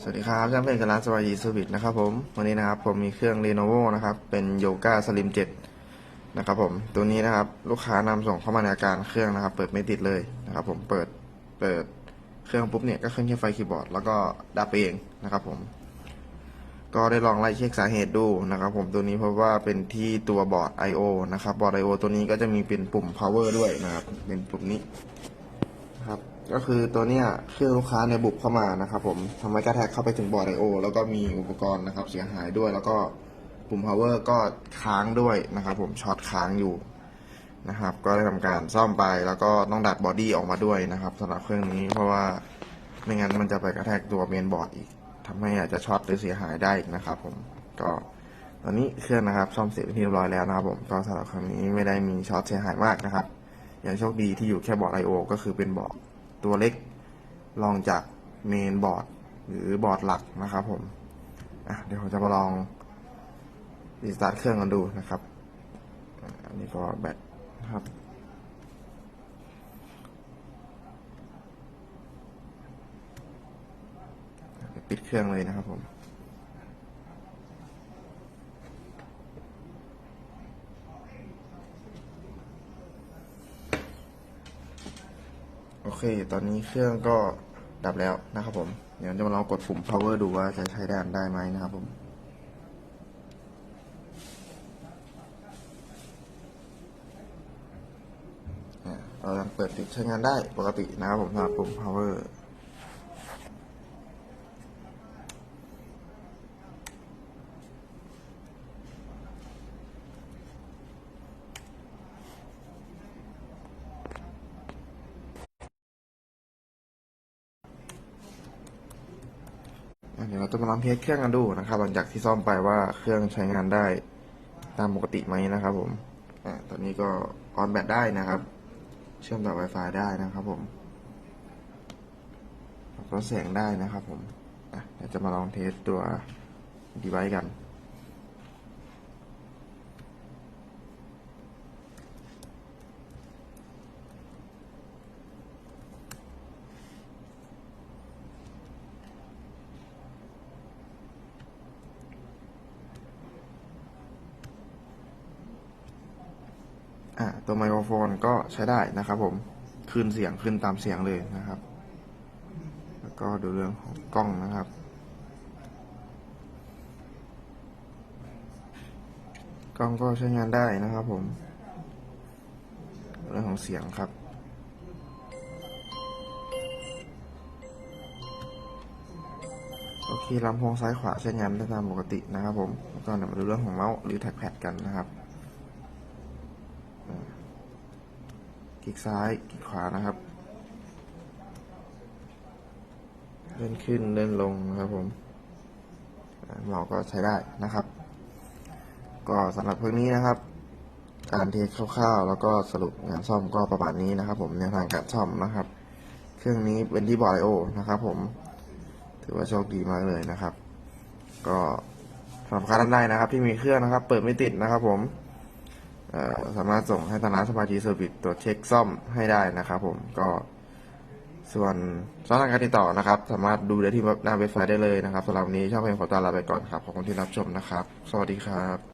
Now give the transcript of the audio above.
สวัสดีครับช่างเป็นกับร้านสวายีสวิตนะครับผมวันนี้นะครับผมมีเครื่อง Lenovo นะครับเป็นโยก้าสลิม7นะครับผมตัวนี้นะครับลูกค้านำส่งเข้ามาในอาการเครื่องนะครับ เปิดไม่ติดเลยนะครับผมเปิดเปิดเครื่องปุ๊บเนี่ยก็ขึ้นแค่ไฟคีย์บอร์ดแล้วก็ดับเองนะครับผม ก็ได้ลองไล่เช็คสาเหตุดูนะครับผมตัวนี้เพราะว่าเป็นที่ตัวบอร์ด I/O นะครับบอร์ด I/O ตัวนี้ก็จะมีเป็นปุ่ม power ด้วยนะครับเป็นปุ่มนี้นะครับ ก็คือตัวเนี้ยเครื่องลูกค้าเนี่ยบุกเข้ามานะครับผมทำให้กระแทกเข้าไปถึงบอร์ดไอโอแล้วก็มีอุปกรณ์นะครับเสียหายด้วย แล้วก็ปุ่ม power ก็ค้างด้วยนะครับผมช็อตค้างอยู่นะครับ ก็ได้ทำการซ่อมไปแล้วก็ต้องดัดบอดี้ออกมาด้วยนะครับสำหรับเครื่องนี้เพราะว่าไม่งั้นมันจะไปกระแทกตัวเมนบอร์ดอีกทำให้อาจจะช็อตหรือเสียหายได้อีกนะครับ ผมก็ตอนนี้เครื่องนะครับซ่อมเสร็จเป็นที่เรียบร้อยแล้วนะครับผมก็สำหรับครั้งนี้ไม่ได้มีช็อตเสียหายมากนะครับอย่างโชคดีที่อยู่แค่บอร์ด I/O ก็คือเป็นบอร์ด ตัวเล็กลองจากเมนบอร์ดหรือบอร์ดหลักนะครับผมเดี๋ยวผมจะมาลองรีสตาร์ทเครื่องกันดูนะครับ อันนี้ก็แบตนะครับ ปิดเครื่องเลยนะครับผม โอเค ตอนนี้เครื่องก็ดับแล้วนะครับผม เดี๋ยวจะมาลองกดปุ่ม power ดูว่าจะใช้ได้ได้ไหมนะครับผมเรายังเปิดติดใช้งานได้ปกตินะครับผมสำหรับปุ่ม power เดี๋ยวเราจะมาลองเทสเครื่องกันดูนะครับ หลังจากที่ซ่อมไปว่าเครื่องใช้งานได้ตามปกติไหมนะครับ ผมอตอนนี้ก็ออนแบตได้นะครับ เชื่อมต่อ Wi-Fi ได้นะครับผมลดเสียงได้นะครับ ผมเดี๋ยวจะมาลองเทสตัวดีไวซ์กัน อ่าตัวไมโครโฟนก็ใช้ได้นะครับผมขึ้นเสียงขึ้นตามเสียงเลยนะครับ แล้วก็ดูเรื่องของกล้องนะครับ กล้องก็ใช้งานได้นะครับผม เรื่องของเสียงครับโอเคลำโพงซ้ายขวาใช้งานได้ตามปกตินะครับผมแล้วก็เดี๋ยวมาดูเรื่องของเมาส์หรือแท็กแพดกันนะครับ คลิกซ้ายคลิกขวานะครับ เลื่อนขึ้นเลื่อนลงนะครับผมอ่าเมาก็ใช้ได้นะครับ ก็สำหรับเครื่องนี้นะครับ การเทสคร่าวๆ แล้วก็สรุปงานซ่อมก็ประมาณนี้นะครับ ผมแนทางการซ่อมนะครับ เครื่องนี้เป็นที่บอไอโอนะครับ ผม ถือว่าโชคดีมากเลยนะครับ ก็สำหรับลูกค้าท่านใดนะครับ ที่มีเครื่องนะครับ เปิดไม่ติดนะครับ ผม สามารถส่งให้ทางร้านสปาจีเซอร์วิสตรวจเช็คซ่อมให้ได้นะครับผมก็ส่วนช่องทางการติดต่อนะครับ สามารถดูได้ที่หน้าเว็บไซต์ได้เลยนะครับสำหรับวันนี้ช่องเพลงขอตาลาไปก่อนครับ ขอบคุณที่รับชมนะครับ สวัสดีครับ